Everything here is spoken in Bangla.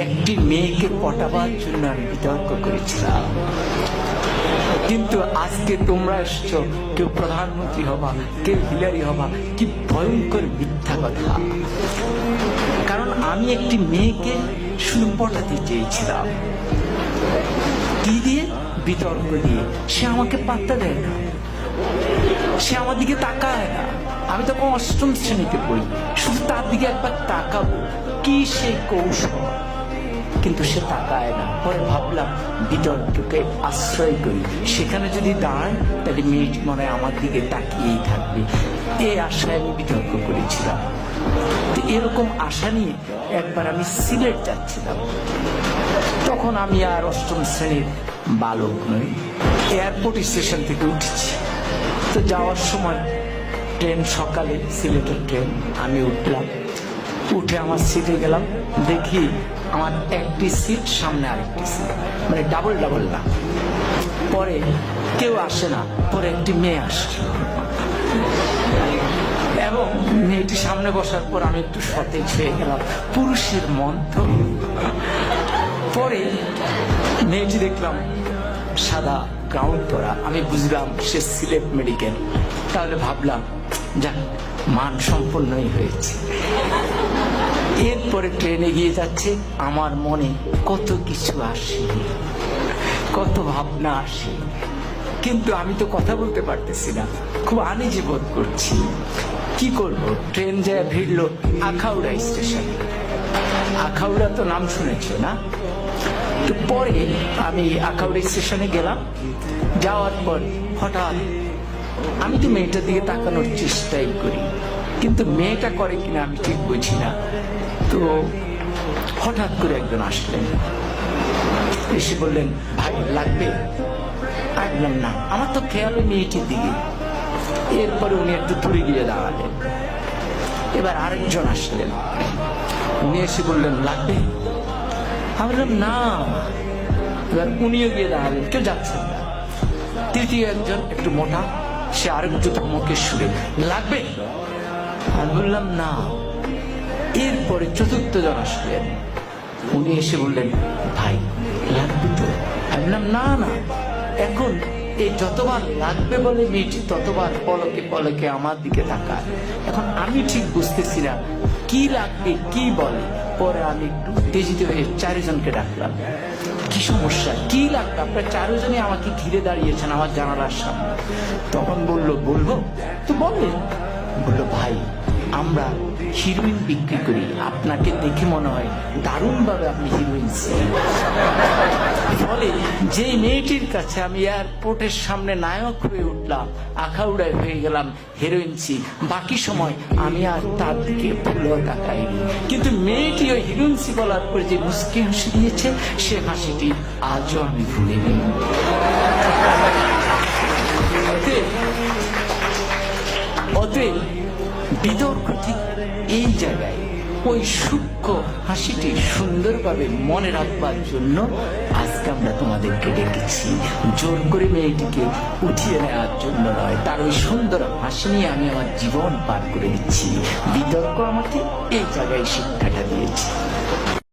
একটি মেয়েকে পটাবার জন্য আমি বিতর্ক করেছিলাম। কিন্তু আজকে তোমরা এসছো, কেউ প্রধানমন্ত্রী হবা, কেউ হিলারি হবা, কি ভয়ঙ্কর মিথ্যা কথা। কারণ আমি একটি মেয়েকে শুধু পটাতে চেয়েছিলাম। কি দিয়ে? বিতর্ক দিয়ে। সে আমাকে পাত্তা দেয় না। সে আমার দিকে তাকায় না। আমি তখন অষ্টম শ্রেণীতে পড়ি। শুধু তার দিকে একবার তাকাবো। কি সেই কৌশল? কিন্তু সে তাকায় না। পরে ভাবলাম বিতর্ককে আশ্রয় করি। সেখানে যদি দাঁড়ায়, তাহলে মেয়েটি মনে আমার দিকে তাকিয়েই থাকবে। এই আশায় আমি বিতর্ক করেছিলাম। তো এরকম আশা নিয়ে একবার আমি সিলেট যাচ্ছিলাম। তখন আমি আর অষ্টম শ্রেণির বালক নই, এয়ারপোর্ট স্টেশন থেকে উঠেছি। তো যাওয়ার সময় ট্রেন, সকালে সিলেটের ট্রেন, আমি উঠলাম। উঠে আমার সিটে গেলাম। দেখি আমার একটি সিট সামনে আরেকটি সিট মানে ডাবল ডাবল না। পরে কেউ আসে না, পরে একটি মেয়ে আসে। এবং মেয়েটি সামনে বসার পর আমি একটু সতেজ হয়ে গেলাম। পুরুষের মন তো। পরে মেয়েটি দেখলাম, সাদা গাউন পরা। আমি বুঝলাম সে সিলেট মেডিকেল তাহলে ভাবলাম, যাক, মান সম্পন্নই হয়েছে। এরপরে ট্রেনে গিয়ে যাচ্ছে, আমার মনে কত কিছু আসে, কত ভাবনা আসে। কিন্তু আমি তো কথা বলতে পারতেছি না, খুব আনিজি বোধ করছি। কি করব? ট্রেন যায় ভিড়লো আখাউড়া স্টেশন। আখাউড়া তো নাম শুনেছো না? তো পরে আমি আখাউড়া স্টেশনে গেলাম, যাওয়ার পর হঠাৎ আমি তো মেয়েটার দিকে তাকানোর চেষ্টাই করি। কিন্তু মেয়েটা করে কিনা আমি ঠিক বুঝি না। তো হঠাৎ করে একজন আসলেন। এসে বললেন, ভাই, লাগবে? আমি বললাম, না, আমার তো খেয়াল মেয়েটির দিকে। এরপরে উনি একটু দূরে গিয়ে দাঁড়ালেন। এবার আরেকজন আসলেন। উনি এসে বললেন, লাগবে? আমি বললাম, না। এবার উনিও গিয়ে দাঁড়ালেন, কেউ যাচ্ছেন না। তৃতীয় একজন একটু মোটা, সে আরেকটু ধমকে সুরে, লাগবে? আমি বললাম, না। এরপরে চতুর্থ জন আসলেন। উনি এসে বললেন, ভাই, লাগবে তো। আমি বললাম, না না। এখন এই যতবার লাগবে বলে মেয়েটি ততবার পলকে পলকে আমার দিকে তাকায়। এখন আমি ঠিক বুঝতেছি না, কি লাগবে, কি বলে। পরে আমি একটু উত্তেজিত হয়ে চারিজনকে ডাকলাম, কি সমস্যা? কি লাগবে? আপনার চারজনই আমাকে ঘিরে দাঁড়িয়েছেন আমার জানালার সামনে। তখন বলল, বলব? তো বলেন বলল, ভাই, আমরা হিরোইন বিক্রি করি। আপনাকে দেখে মনে হয় দারুণভাবে আপনি হিরোইন ফলে যে মেয়েটির কাছে আমি এয়ারপোর্টের সামনে নায়ক হয়ে উঠলাম, আখাউড়ায় হয়ে গেলাম হিরোইনসি বাকি সময় আমি আর তার দিকে ভুলেও তাকাইনি। কিন্তু মেয়েটি ওই হিরোইনসি বলার পর যে মুসকি হাসি দিয়েছে, সে হাসিটি আজও আমি ভুলিনি। অতএব বিতর্ক ঠিক এই জায়গায়। ওই সূক্ষ্ম হাসিটি সুন্দরভাবে মনে রাখবার জন্য আজকে আমরা তোমাদেরকে ডেকেছি। জোর করে মেয়েটিকে উঠিয়ে নেওয়ার জন্য নয়, তার ওই সুন্দর হাসি নিয়ে আমি আমার জীবন পার করে দিচ্ছি। বিতর্ক আমাকে এই জায়গায় শিক্ষাটা দিয়েছে।